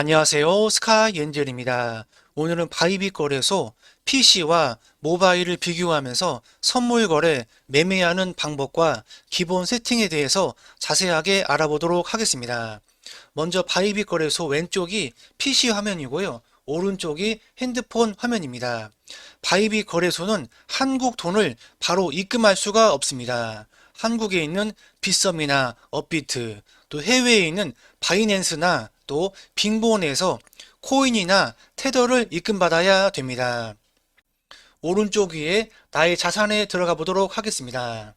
안녕하세요. 스카이 엔젤입니다. 오늘은 바이빗 거래소 PC와 모바일을 비교하면서 선물 거래, 매매하는 방법과 기본 세팅에 대해서 자세하게 알아보도록 하겠습니다. 먼저 바이빗 거래소 왼쪽이 PC 화면이고요. 오른쪽이 핸드폰 화면입니다. 바이빗 거래소는 한국 돈을 바로 입금할 수가 없습니다. 한국에 있는 빗썸이나 업비트, 또 해외에 있는 바이낸스나 또 빙본에서 코인이나 테더를 입금받아야 됩니다. 오른쪽 위에 나의 자산에 들어가 보도록 하겠습니다.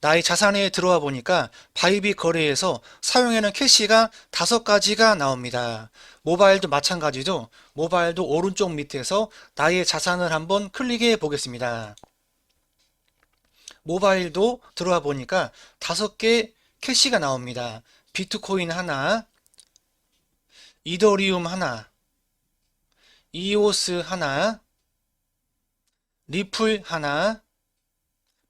나의 자산에 들어와 보니까 바이빗 거래에서 사용하는 캐시가 다섯 가지가 나옵니다. 모바일도 마찬가지죠. 모바일도 오른쪽 밑에서 나의 자산을 한번 클릭해 보겠습니다. 모바일도 들어와 보니까 다섯 개 캐시가 나옵니다. 비트코인 하나, 이더리움 하나, 이오스 하나, 리플 하나,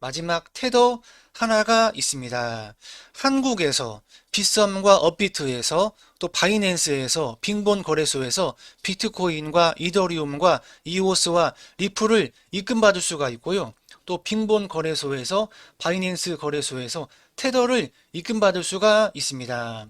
마지막 테더 하나가 있습니다. 한국에서 빗썸과 업비트에서 또 바이낸스에서 빙본 거래소에서 비트코인과 이더리움과 이오스와 리플을 입금받을 수가 있고요. 또 빙본 거래소에서 바이낸스 거래소에서 테더를 입금받을 수가 있습니다.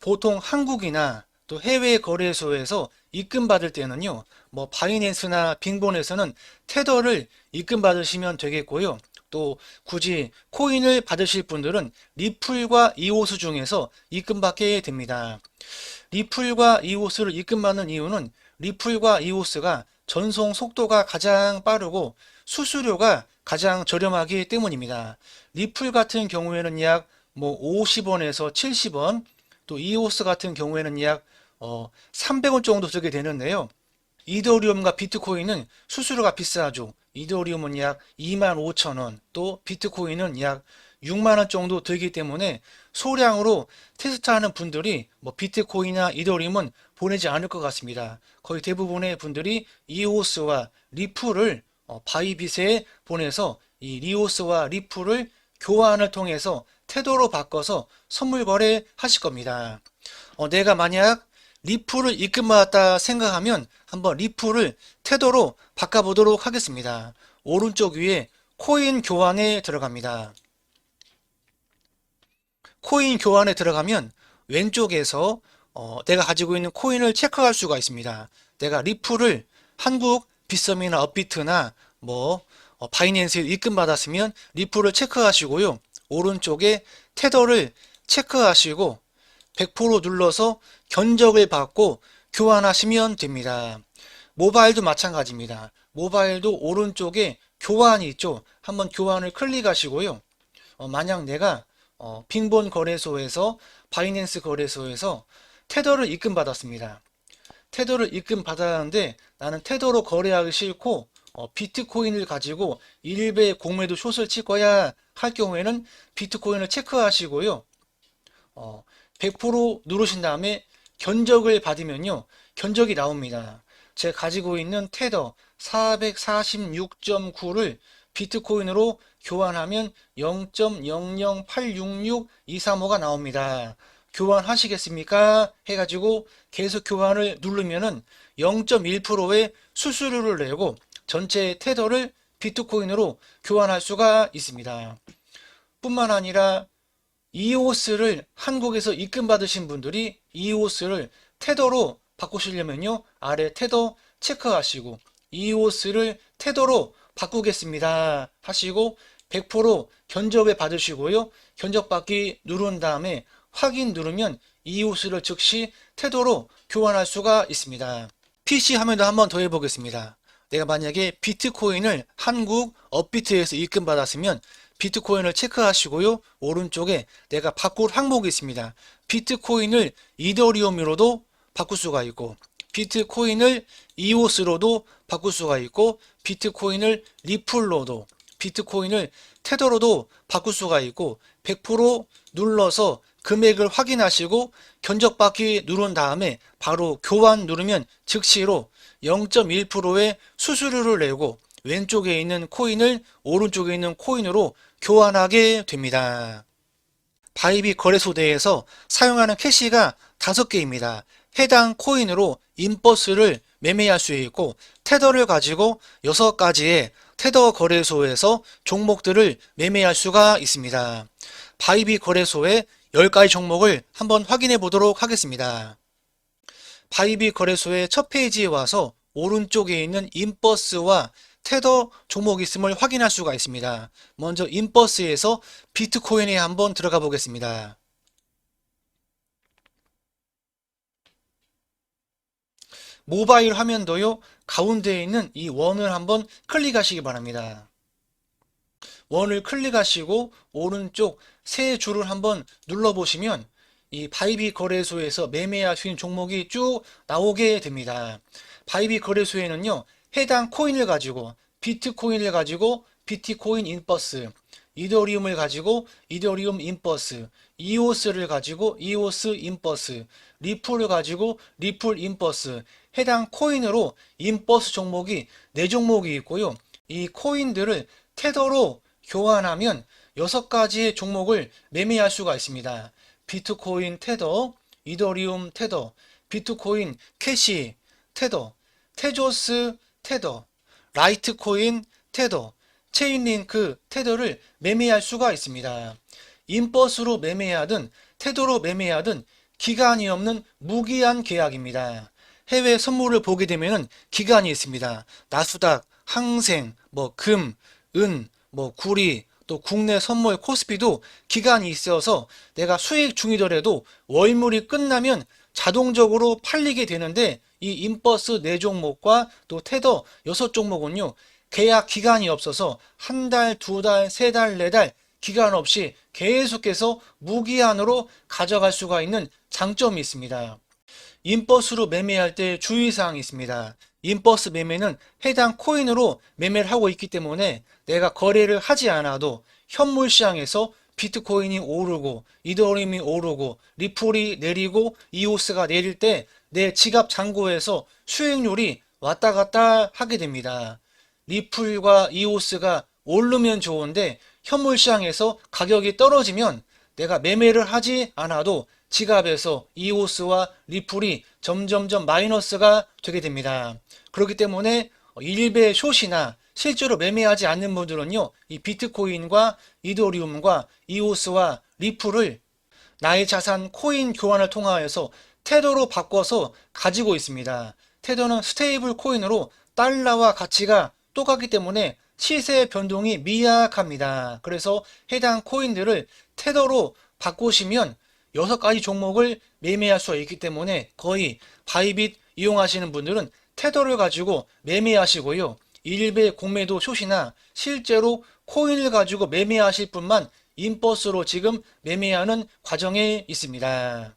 보통 한국이나 또 해외 거래소에서 입금 받을 때는요, 뭐 바이낸스나 빙본에서는 테더를 입금 받으시면 되겠고요. 또 굳이 코인을 받으실 분들은 리플과 이오스 중에서 입금 받게 됩니다. 리플과 이오스를 입금 받는 이유는 리플과 이오스가 전송 속도가 가장 빠르고 수수료가 가장 저렴하기 때문입니다. 리플 같은 경우에는 약 뭐 50원에서 70원, 또 이오스 같은 경우에는 약 어, 300원 정도 쓰게 되는데요. 이더리움과 비트코인은 수수료가 비싸죠. 이더리움은 약 25,000원, 또 비트코인은 약 6만원 정도 들기 때문에 소량으로 테스트하는 분들이 뭐 비트코인이나 이더리움은 보내지 않을 것 같습니다. 거의 대부분의 분들이 이오스와 리플을 어, 바이빗에 보내서 이 리오스와 리플을 교환을 통해서 태도로 바꿔서 선물 거래 하실 겁니다. 어, 내가 만약 리플을 입금받았다 생각하면 한번 리플을 태도로 바꿔보도록 하겠습니다. 오른쪽 위에 코인 교환에 들어갑니다. 코인 교환에 들어가면 왼쪽에서 어, 내가 가지고 있는 코인을 체크할 수가 있습니다. 내가 리플을 한국 빗썸이나 업비트나 뭐 어, 바이낸스에 입금받았으면 리플을 체크하시고요. 오른쪽에 테더를 체크하시고 100% 눌러서 견적을 받고 교환하시면 됩니다. 모바일도 마찬가지입니다. 모바일도 오른쪽에 교환이 있죠. 한번 교환을 클릭하시고요. 어, 만약 내가 어, 빙본 거래소에서 바이낸스 거래소에서 테더를 입금 받았습니다. 테더를 입금 받았는데 나는 테더로 거래하기 싫고 어, 비트코인을 가지고 일배 공매도 숏을 칠 거야 할 경우에는 비트코인을 체크하시고요. 어, 100% 누르신 다음에 견적을 받으면요. 견적이 나옵니다. 제가 가지고 있는 테더 446.9를 비트코인으로 교환하면 0.00866-235가 나옵니다. 교환하시겠습니까? 해가지고 계속 교환을 누르면은 0.1%의 수수료를 내고 전체 테더를 비트코인으로 교환할 수가 있습니다. 뿐만 아니라 이오스를 한국에서 입금 받으신 분들이 이오스를 테더로 바꾸시려면요. 아래 테더 체크하시고 이오스를 테더로 바꾸겠습니다 하시고 100% 견적을 받으시고요. 견적 받기 누른 다음에 확인 누르면 이오스를 즉시 테더로 교환할 수가 있습니다. PC 화면도 한번 더 해보겠습니다. 내가 만약에 비트코인을 한국 업비트에서 입금 받았으면 비트코인을 체크하시고요. 오른쪽에 내가 바꿀 항목이 있습니다. 비트코인을 이더리움으로도 바꿀 수가 있고 비트코인을 이오스로도 바꿀 수가 있고 비트코인을 리플로도 비트코인을 테더로도 바꿀 수가 있고 100% 눌러서 금액을 확인하시고 견적받기 누른 다음에 바로 교환 누르면 즉시로 0.1%의 수수료를 내고 왼쪽에 있는 코인을 오른쪽에 있는 코인으로 교환하게 됩니다. 바이비 거래소 내에서 사용하는 캐시가 다섯 개입니다. 해당 코인으로 인버스를 매매할 수 있고 테더를 가지고 여섯 가지의 테더 거래소에서 종목들을 매매할 수가 있습니다. 바이비 거래소의 10가지 종목을 한번 확인해 보도록 하겠습니다. 바이비 거래소의 첫 페이지에 와서 오른쪽에 있는 인버스와 테더 종목이 있음을 확인할 수가 있습니다. 먼저 인버스에서 비트코인에 한번 들어가 보겠습니다. 모바일 화면도요, 가운데에 있는 이 원을 한번 클릭하시기 바랍니다. 원을 클릭하시고 오른쪽 세 줄을 한번 눌러보시면 이 바이비 거래소에서 매매할 수 있는 종목이 쭉 나오게 됩니다. 바이비 거래소에는요, 해당 코인을 가지고 비트코인을 가지고 비트코인 인버스, 이더리움을 가지고 이더리움 인버스, 이오스를 가지고 이오스 인버스, 리플을 가지고 리플 인버스, 해당 코인으로 인버스 종목이 네 종목이 있고요. 이 코인들을 테더로 교환하면 여섯 가지의 종목을 매매할 수가 있습니다. 비트코인 테더, 이더리움 테더, 비트코인 캐시 테더, 테조스 테더, 라이트코인 테더, 체인링크 테더를 매매할 수가 있습니다. 인버스로 매매하든 테더로 매매하든 기간이 없는 무기한 계약입니다. 해외 선물을 보게 되면은 기간이 있습니다. 나수닥, 항생, 뭐 금, 은, 뭐 구리, 또 국내 선물 코스피도 기간이 있어서 내가 수익 중이더라도 월물이 끝나면 자동적으로 팔리게 되는데 이 인버스 네 종목과 또 테더 여섯 종목은요 계약 기간이 없어서 한 달, 두 달, 세 달, 네 달 기간 없이 계속해서 무기한으로 가져갈 수가 있는 장점이 있습니다. 인버스로 매매할 때 주의사항이 있습니다. 인버스 매매는 해당 코인으로 매매를 하고 있기 때문에 내가 거래를 하지 않아도 현물 시장에서 비트코인이 오르고 이더리움이 오르고 리플이 내리고 이오스가 내릴 때 내 지갑 잔고에서 수익률이 왔다 갔다 하게 됩니다. 리플과 이오스가 오르면 좋은데 현물 시장에서 가격이 떨어지면 내가 매매를 하지 않아도 지갑에서 이오스와 리플이 점점점 마이너스가 되게 됩니다. 그렇기 때문에 일배 숏이나 실제로 매매하지 않는 분들은요, 이 비트코인과 이더리움과 이오스와 리플을 나의 자산 코인 교환을 통하여서 테더로 바꿔서 가지고 있습니다. 테더는 스테이블 코인으로 달러와 가치가 똑같기 때문에 시세 변동이 미약합니다. 그래서 해당 코인들을 테더로 바꾸시면 여섯 가지 종목을 매매할 수가 있기 때문에 거의 바이빗 이용하시는 분들은 테더를 가지고 매매하시고요. 일배 공매도 숏이나 실제로 코인을 가지고 매매하실 분만 인버스로 지금 매매하는 과정에 있습니다.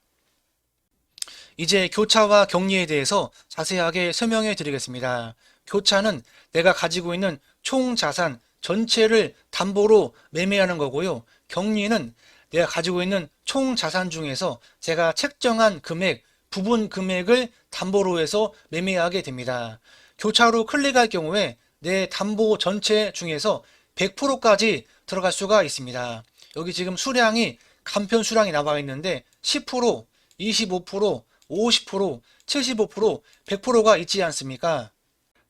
이제 교차와 격리에 대해서 자세하게 설명해 드리겠습니다. 교차는 내가 가지고 있는 총 자산 전체를 담보로 매매하는 거고요. 격리는 내가 가지고 있는 총 자산 중에서 제가 책정한 금액, 부분 금액을 담보로 해서 매매하게 됩니다. 교차로 클릭할 경우에 내 담보 전체 중에서 100%까지 들어갈 수가 있습니다. 여기 지금 수량이 간편 수량이 나와 있는데 10%, 25%, 50%, 75%, 100%가 있지 않습니까?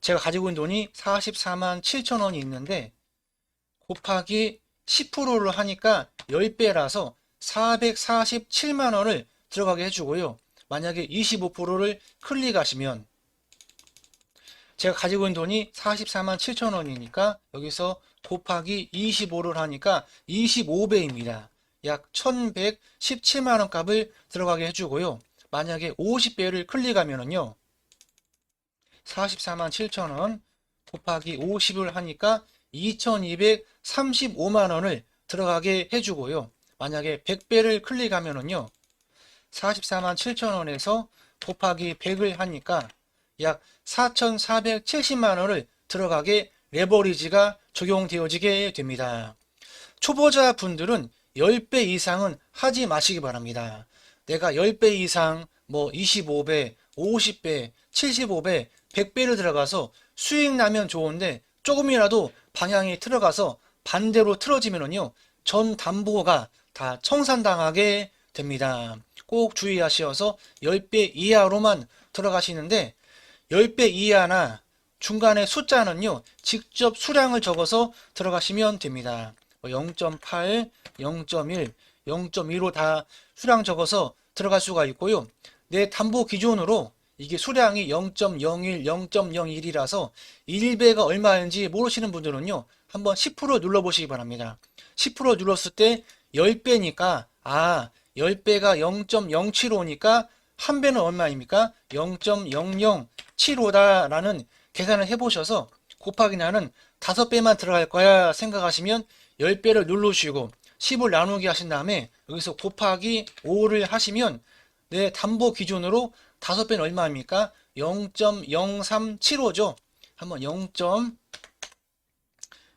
제가 가지고 있는 돈이 44만 7천 원이 있는데 곱하기 10%를 하니까 10배라서 447만 원을 들어가게 해주고요. 만약에 25%를 클릭하시면 제가 가지고 있는 돈이 44만 7천 원이니까 여기서 곱하기 25를 하니까 25배입니다. 약 1117만 원 값을 들어가게 해주고요. 만약에 50배를 클릭하면은요. 44만 7천 원 곱하기 50을 하니까 2235만 원을 들어가게 해주고요. 만약에 100배를 클릭하면은요. 44만 7천 원에서 곱하기 100을 하니까 약 4,470만 원을 들어가게 레버리지가 적용되어지게 됩니다. 초보자 분들은 10배 이상은 하지 마시기 바랍니다. 내가 10배 이상, 뭐 25배, 50배, 75배, 100배를 들어가서 수익 나면 좋은데 조금이라도 방향이 틀어가서 반대로 틀어지면은요, 전 담보가 다 청산당하게 됩니다. 꼭 주의하셔서 10배 이하로만 들어가시는데 10배 이하나 중간에 숫자는요, 직접 수량을 적어서 들어가시면 됩니다. 0.8, 0.1, 0.2로 다 수량 적어서 들어갈 수가 있고요. 내 담보 기준으로 이게 수량이 0.01, 0.01이라서 1배가 얼마인지 모르시는 분들은요, 한번 10% 눌러보시기 바랍니다. 10% 눌렀을 때 10배니까, 아, 10배가 0.075니까 한 배는 얼마입니까? 0.0075다라는 계산을 해보셔서 곱하기 나는 5배만 들어갈 거야 생각하시면 10배를 누르시고 10을 나누기 하신 다음에 여기서 곱하기 5를 하시면 내 담보 기준으로 5배는 얼마입니까? 0.0375죠. 한번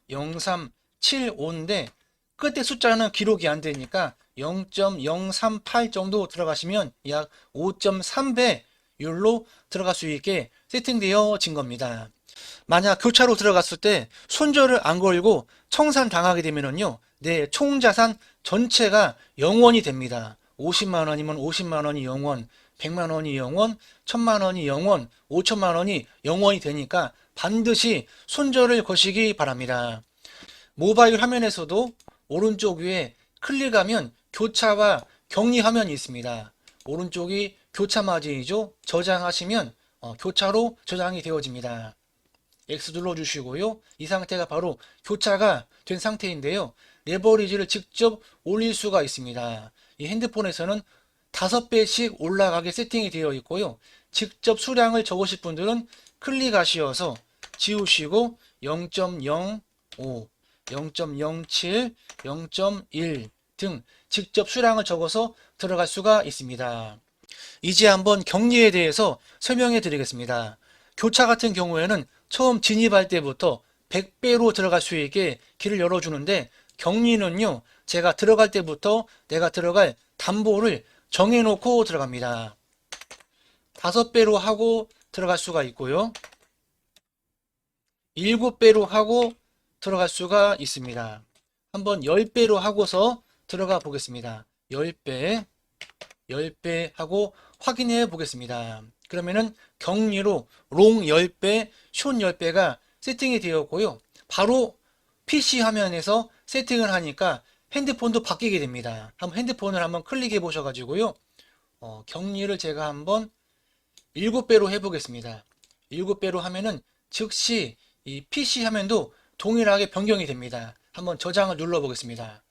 0.0375인데 끝에 숫자는 기록이 안 되니까 0.038 정도 들어가시면 약 5.3배 율로 들어갈 수 있게 세팅되어진 겁니다. 만약 교차로 들어갔을 때 손절을 안 걸고 청산 당하게 되면은요, 내 총자산 전체가 0원이 됩니다. 50만 원이면 50만 원이 0원, 100만 원이 0원, 1000만 원이 0원, 5천만 원이 0원이 되니까 반드시 손절을 거시기 바랍니다. 모바일 화면에서도 오른쪽 위에 클릭하면 교차와 격리 화면이 있습니다. 오른쪽이 교차 마진이죠. 저장하시면 어, 교차로 저장이 되어집니다. X 눌러주시고요. 이 상태가 바로 교차가 된 상태인데요. 레버리지를 직접 올릴 수가 있습니다. 이 핸드폰에서는 5배씩 올라가게 세팅이 되어 있고요. 직접 수량을 적으실 분들은 클릭하시어서 지우시고 0.05, 0.07, 0.1 등 직접 수량을 적어서 들어갈 수가 있습니다. 이제 한번 격리에 대해서 설명해 드리겠습니다. 교차 같은 경우에는 처음 진입할 때부터 100배로 들어갈 수 있게 길을 열어주는데 격리는요, 제가 들어갈 때부터 내가 들어갈 담보를 정해놓고 들어갑니다. 5배로 하고 들어갈 수가 있고요. 7배로 하고 들어갈 수가 있습니다. 한번 10배로 하고서 들어가 보겠습니다. 10배, 10배 하고 확인해 보겠습니다. 그러면은 격리로 롱 10배, 숏 10배가 세팅이 되었고요. 바로 PC 화면에서 세팅을 하니까 핸드폰도 바뀌게 됩니다. 한번 핸드폰을 한번 클릭해 보셔가지고요. 어, 격리를 제가 한번 7배로 해보겠습니다. 7배로 하면은 즉시 이 PC 화면도 동일하게 변경이 됩니다. 한번 저장을 눌러 보겠습니다.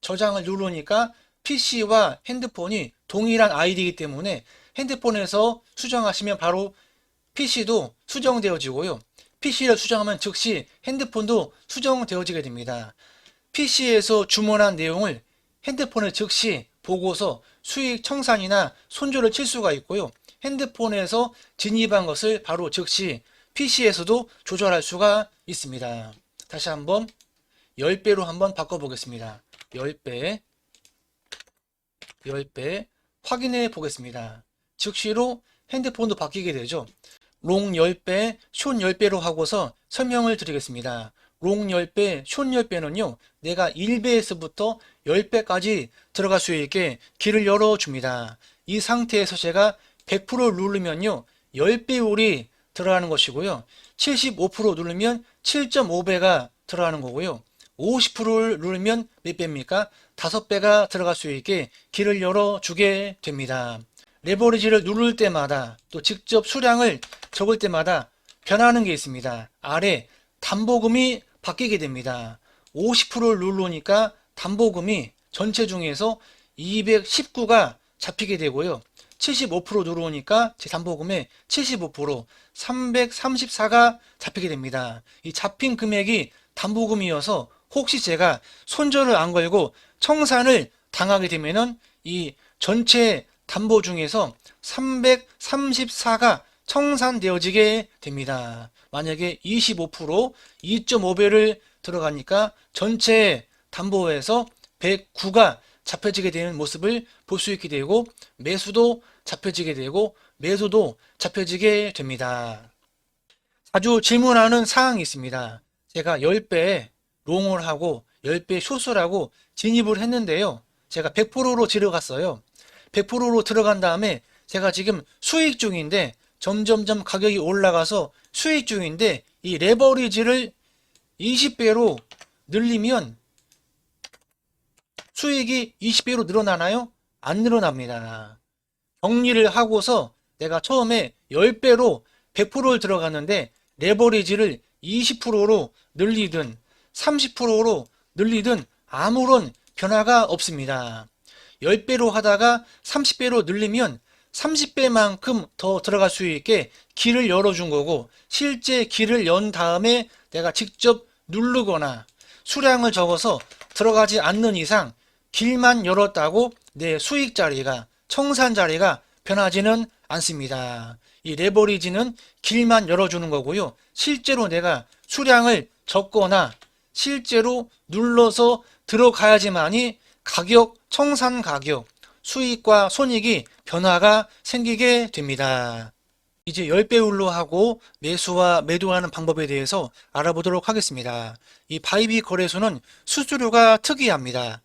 저장을 누르니까 PC와 핸드폰이 동일한 아이디이기 때문에 핸드폰에서 수정하시면 바로 PC도 수정되어지고요. PC를 수정하면 즉시 핸드폰도 수정되어지게 됩니다. PC에서 주문한 내용을 핸드폰에 즉시 보고서 수익 청산이나 손절을 칠 수가 있고요. 핸드폰에서 진입한 것을 바로 즉시 PC에서도 조절할 수가 있습니다. 다시 한번 10배로 한번 바꿔보겠습니다. 10배, 10배 확인해 보겠습니다. 즉시로 핸드폰도 바뀌게 되죠. 롱 10배, 숏 10배로 하고서 설명을 드리겠습니다. 롱 10배, 숏 10배는요, 내가 1배에서부터 10배까지 들어갈 수 있게 길을 열어줍니다. 이 상태에서 제가 100% 누르면요, 10배율이 들어가는 것이고요. 75% 누르면 7.5배가 들어가는 거고요. 50%를 누르면 몇 배입니까? 5배가 들어갈 수 있게 길을 열어주게 됩니다. 레버리지를 누를 때마다 또 직접 수량을 적을 때마다 변하는 게 있습니다. 아래 담보금이 바뀌게 됩니다. 50%를 누르니까 담보금이 전체 중에서 219가 잡히게 되고요. 75% 누르니까 제 담보금의 75% 334가 잡히게 됩니다. 이 잡힌 금액이 담보금이어서 혹시 제가 손절을 안 걸고 청산을 당하게 되면은 이 전체 담보 중에서 334가 청산되어지게 됩니다. 만약에 25% 2.5배를 들어가니까 전체 담보에서 109가 잡혀지게 되는 모습을 볼 수 있게 되고 매수도 잡혀지게 되고 매수도 잡혀지게 됩니다. 자주 질문하는 사항이 있습니다. 제가 10배 롱을 하고 10배 숏을 하고 진입을 했는데요. 제가 100%로 들어갔어요. 100%로 들어간 다음에 제가 지금 수익 중인데 점점점 가격이 올라가서 수익 중인데 이 레버리지를 20배로 늘리면 수익이 20배로 늘어나나요? 안 늘어납니다. 정리를 하고서 내가 처음에 10배로 100%를 들어갔는데 레버리지를 20%로 늘리든 30%로 늘리든 아무런 변화가 없습니다. 10배로 하다가 30배로 늘리면 30배만큼 더 들어갈 수 있게 길을 열어준 거고 실제 길을 연 다음에 내가 직접 누르거나 수량을 적어서 들어가지 않는 이상 길만 열었다고 내 수익 자리가 청산 자리가 변하지는 않습니다. 이 레버리지는 길만 열어주는 거고요. 실제로 내가 수량을 적거나 실제로 눌러서 들어가야지만이 가격, 청산 가격, 수익과 손익이 변화가 생기게 됩니다. 이제 10배율로 하고 매수와 매도하는 방법에 대해서 알아보도록 하겠습니다. 이 바이비 거래소는 수수료가 특이합니다.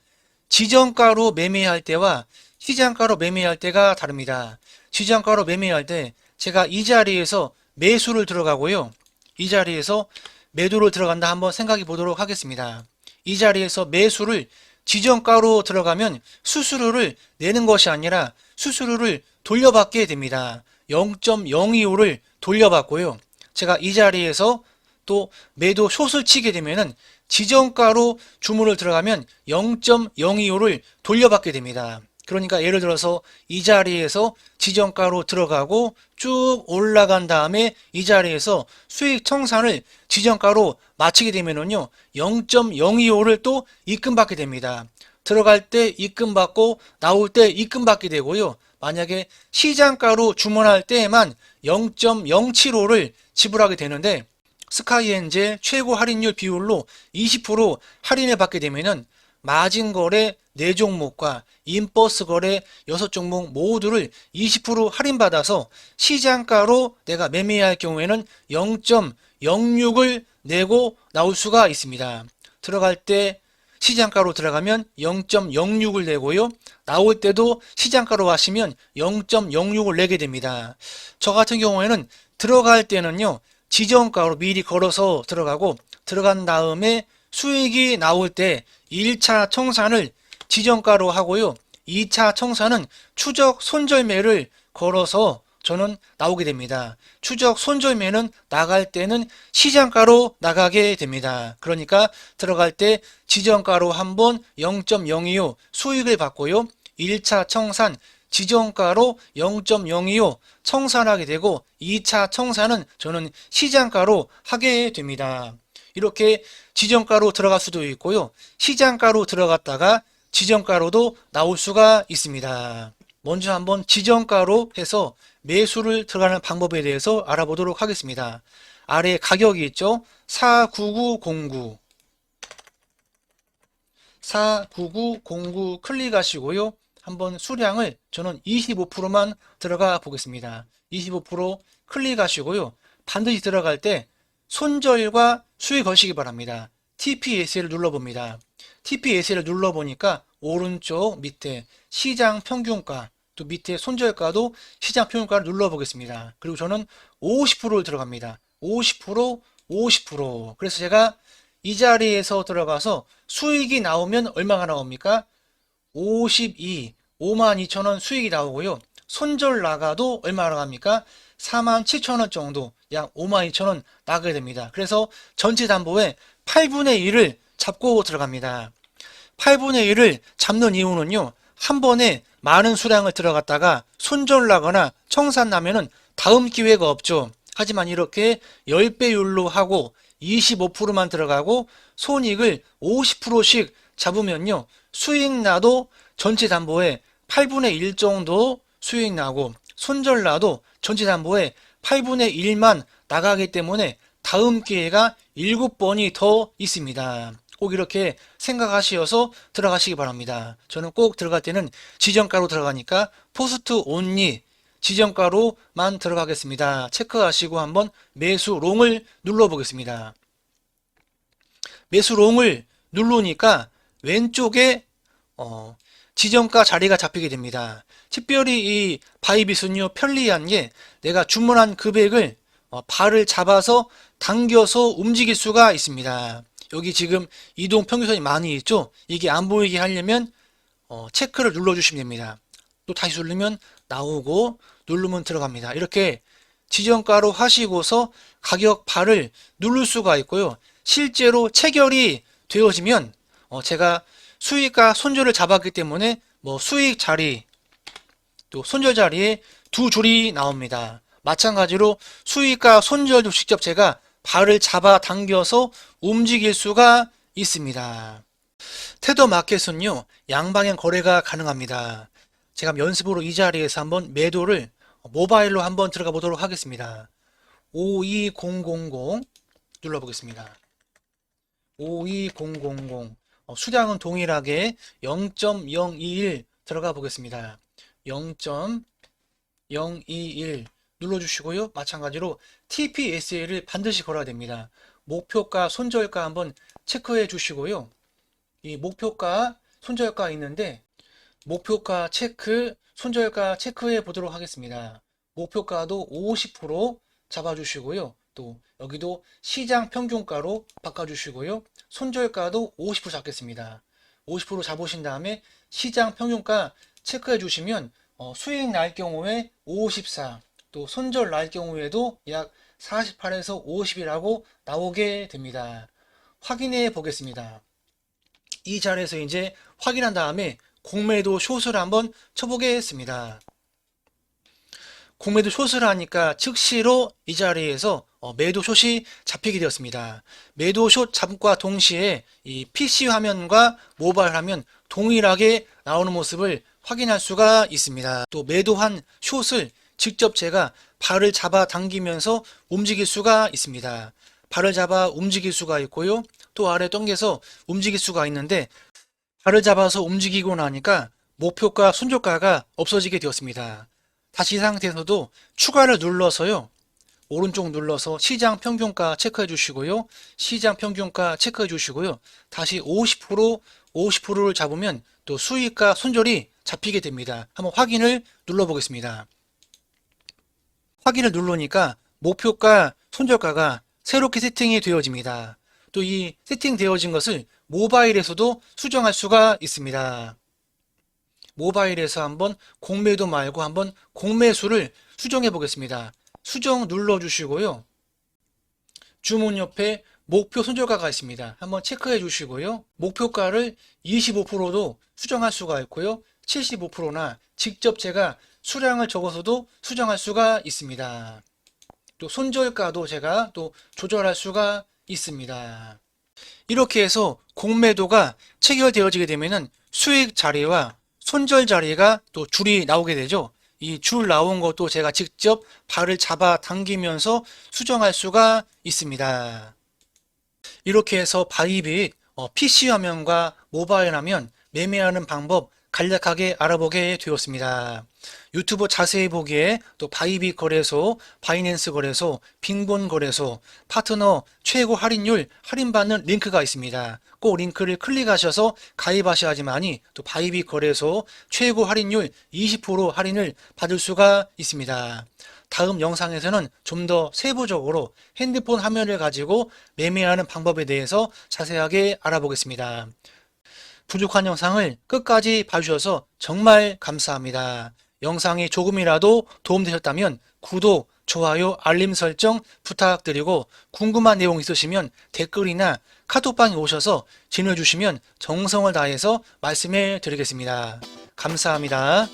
지정가로 매매할 때와 시장가로 매매할 때가 다릅니다. 시장가로 매매할 때 제가 이 자리에서 매수를 들어가고요. 이 자리에서 매도를 들어간다 한번 생각해 보도록 하겠습니다. 이 자리에서 매수를 지정가로 들어가면 수수료를 내는 것이 아니라 수수료를 돌려받게 됩니다. 0.025를 돌려받고요. 제가 이 자리에서 또 매도 숏을 치게 되면은 지정가로 주문을 들어가면 0.025를 돌려받게 됩니다. 그러니까 예를 들어서 이 자리에서 지정가로 들어가고 쭉 올라간 다음에 이 자리에서 수익 청산을 지정가로 마치게 되면은요 0.025를 또 입금 받게 됩니다. 들어갈 때 입금 받고 나올 때 입금 받게 되고요. 만약에 시장가로 주문할 때에만 0.075를 지불하게 되는데 스카이엔젤 최고 할인율 비율로 20% 할인을 받게 되면은 마진 거래 4종목과 인버스 거래 6종목 모두를 20% 할인받아서 시장가로 내가 매매할 경우에는 0.06을 내고 나올 수가 있습니다. 들어갈 때 시장가로 들어가면 0.06을 내고요. 나올 때도 시장가로 하시면 0.06을 내게 됩니다. 저 같은 경우에는 들어갈 때는요. 지정가로 미리 걸어서 들어가고 들어간 다음에 수익이 나올 때 1차 청산을 지정가로 하고요. 2차 청산은 추적 손절매를 걸어서 저는 나오게 됩니다. 추적 손절매는 나갈 때는 시장가로 나가게 됩니다. 그러니까 들어갈 때 지정가로 한번 0.025 수익을 받고요. 1차 청산 지정가로 0.025 청산하게 되고 2차 청산은 저는 시장가로 하게 됩니다. 이렇게 지정가로 들어갈 수도 있고요. 시장가로 들어갔다가 지정가로도 나올 수가 있습니다. 먼저 한번 지정가로 해서 매수를 들어가는 방법에 대해서 알아보도록 하겠습니다. 아래 가격이 있죠? 49909 49909 클릭하시고요. 한번 수량을 저는 25%만 들어가 보겠습니다. 25% 클릭하시고요. 반드시 들어갈 때 손절과 수익 거시기 바랍니다. TPS를 눌러봅니다. TPS를 눌러보니까 오른쪽 밑에 시장 평균가 또 밑에 손절가도 시장 평균가를 눌러보겠습니다. 그리고 저는 50%를 들어갑니다. 50% 50% 그래서 제가 이 자리에서 들어가서 수익이 나오면 얼마가 나옵니까? 52 52,000원 수익이 나오고요. 손절 나가도 얼마나 나갑니까? 47,000원 정도 약 52,000원 나가게 됩니다. 그래서 전체 담보에 8분의 1을 잡고 들어갑니다. 8분의 1을 잡는 이유는요. 한 번에 많은 수량을 들어갔다가 손절 나거나 청산 나면은 다음 기회가 없죠. 하지만 이렇게 10배율로 하고 25%만 들어가고 손익을 50%씩 잡으면요. 수익 나도 전체 담보에 8분의 1 정도 수익 나고 손절 나도 전체 담보에 8분의 1만 나가기 때문에 다음 기회가 7번이 더 있습니다. 꼭 이렇게 생각하시어서 들어가시기 바랍니다. 저는 꼭 들어갈 때는 지정가로 들어가니까 포스트 온리 지정가로만 들어가겠습니다. 체크하시고 한번 매수 롱을 눌러보겠습니다. 매수 롱을 누르니까 왼쪽에 어, 지정가 자리가 잡히게 됩니다. 특별히 이 바이빗은요 편리한 게 내가 주문한 금액을 어, 발을 잡아서 당겨서 움직일 수가 있습니다. 여기 지금 이동 평균선이 많이 있죠? 이게 안 보이게 하려면 어, 체크를 눌러 주시면 됩니다. 또 다시 누르면 나오고 누르면 들어갑니다. 이렇게 지정가로 하시고서 가격 발을 누를 수가 있고요. 실제로 체결이 되어지면 어, 제가 수익과 손절을 잡았기 때문에 뭐 수익 자리 또 손절 자리에 두 줄이 나옵니다. 마찬가지로 수익과 손절도 직접 제가 발을 잡아 당겨서 움직일 수가 있습니다. 테더 마켓은요, 양방향 거래가 가능합니다. 제가 연습으로 이 자리에서 한번 매도를 모바일로 한번 들어가 보도록 하겠습니다. 52000 눌러보겠습니다. 52000 어, 수량은 동일하게 0.021 들어가 보겠습니다. 0.021 눌러주시고요. 마찬가지로 TPSA를 반드시 걸어야 됩니다. 목표가, 손절가 한번 체크해 주시고요. 이 목표가, 손절가 있는데 목표가 체크, 손절가 체크해 보도록 하겠습니다. 목표가도 50% 잡아주시고요. 또 여기도 시장 평균가로 바꿔주시고요. 손절가도 50% 잡겠습니다. 50% 잡으신 다음에 시장 평균가 체크해 주시면 어, 수익 날 경우에 54, 또 손절 날 경우에도 약 48에서 50이라고 나오게 됩니다. 확인해 보겠습니다. 이 자리에서 이제 확인한 다음에 공매도 숏을 한번 쳐보겠습니다. 공매도 숏을 하니까 즉시로 이 자리에서 어, 매도 숏이 잡히게 되었습니다. 매도 숏 잡과 동시에 이 PC 화면과 모바일 화면 동일하게 나오는 모습을 확인할 수가 있습니다. 또 매도한 숏을 직접 제가 발을 잡아 당기면서 움직일 수가 있습니다. 발을 잡아 움직일 수가 있고요. 또 아래 당겨서 움직일 수가 있는데 발을 잡아서 움직이고 나니까 목표가 손절가가 없어지게 되었습니다. 다시 이 상태에서도 추가를 눌러서요. 오른쪽 눌러서 시장 평균가 체크해 주시고요. 시장 평균가 체크해 주시고요. 다시 50% 50%를 잡으면 또 수익과 손절이 잡히게 됩니다. 한번 확인을 눌러 보겠습니다. 확인을 누르니까 목표가 손절가가 새롭게 세팅이 되어집니다. 또 이 세팅되어진 것을 모바일에서도 수정할 수가 있습니다. 모바일에서 한번 공매도 말고 한번 공매수를 수정해 보겠습니다. 수정 눌러 주시고요. 주문 옆에 목표 손절가가 있습니다. 한번 체크해 주시고요. 목표가를 25%도 수정할 수가 있고요. 75%나 직접 제가 수량을 적어서도 수정할 수가 있습니다. 또 손절가도 제가 또 조절할 수가 있습니다. 이렇게 해서 공매도가 체결되어지게 되면은 수익 자리와 손절 자리가 또 줄이 나오게 되죠. 이 줄 나온 것도 제가 직접 발을 잡아 당기면서 수정할 수가 있습니다. 이렇게 해서 바이빗 PC 화면과 모바일 화면 매매하는 방법 간략하게 알아보게 되었습니다. 유튜브 자세히 보기에 또 바이빗 거래소, 바이낸스 거래소, 빙본 거래소, 파트너 최고 할인율 할인받는 링크가 있습니다. 꼭 링크를 클릭하셔서 가입하셔야지만이 또 바이빗 거래소 최고 할인율 20% 할인을 받을 수가 있습니다. 다음 영상에서는 좀 더 세부적으로 핸드폰 화면을 가지고 매매하는 방법에 대해서 자세하게 알아보겠습니다. 부족한 영상을 끝까지 봐주셔서 정말 감사합니다. 영상이 조금이라도 도움되셨다면 구독, 좋아요, 알림 설정 부탁드리고 궁금한 내용 있으시면 댓글이나 카톡방에 오셔서 질문해 주시면 정성을 다해서 말씀해 드리겠습니다. 감사합니다.